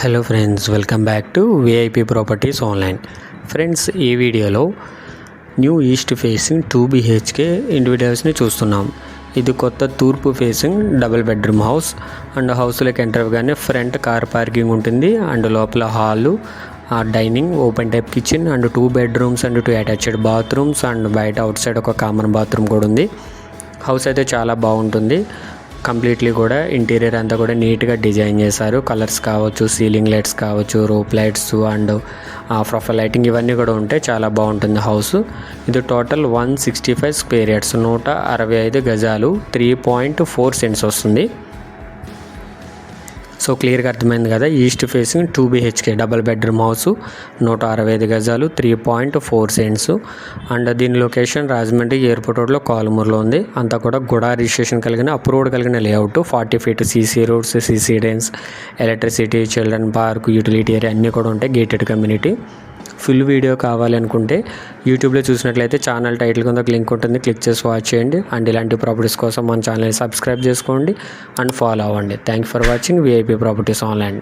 Hello friends welcome back to VIP properties online friends ఈ వీడియోలో new east facing two BHK ఇండివిజువల్స్ని చూస్తున్నాం. ఇది కొత్త తూర్పు facing double bedroom house and హౌస్లోకి ఎంటర్ అవ్వగానే ఫ్రంట్ కార్ పార్కింగ్ ఉంటుంది. అండ్ లోపల hall dining open type kitchen and two bedrooms and two attached bathrooms and బయట అవుట్ సైడ్ ఒక కామన్ బాత్రూమ్ కూడా ఉంది. హౌస్ అయితే చాలా బాగుంటుంది. కంప్లీట్లీ కూడా ఇంటీరియర్ అంతా కూడా నీట్గా డిజైన్ చేశారు. కలర్స్ కావచ్చు సీలింగ్ లైట్స్ కావచ్చు roof lights and profile lighting ఇవన్నీ కూడా ఉంటే చాలా బాగుంటుంది హౌస్. ఇది total one sixty five square yards నూట అరవై ఐదు గజాలు త్రీ పాయింట్ ఫోర్ సెంట్స్ వస్తుంది. సో క్లియర్గా అర్థమైంది కదా. East facing two BHK double bedroom house నూట అరవై ఐదు గజాలు three point four cents. And దీని లొకేషన్ రాజమండ్రి ఎయిర్పోర్ట్ రోడ్లో కాలుమూరులో ఉంది. అంతా కూడా గుడా రిజిస్ట్రేషన్ కలిగిన అప్రూవ్డ్ కలిగిన layout. Forty feet CC roads CC drains electricity children park utility area అన్నీ కూడా ఉంటాయి. Gated community. ఫుల్ వీడియో కావాలనుకుంటే యూట్యూబ్లో చూసినట్లయితే ఛానల్ టైటిల్ కింద ఒక లింక్ ఉంటుంది. క్లిక్ చేసి వాచ్ చేయండి. అండ్ ఇలాంటి ప్రాపర్టీస్ కోసం మన ఛానల్ని సబ్స్క్రైబ్ చేసుకోండి. అండ్ ఫాలో అవ్వండి. Thank for watching VIP properties online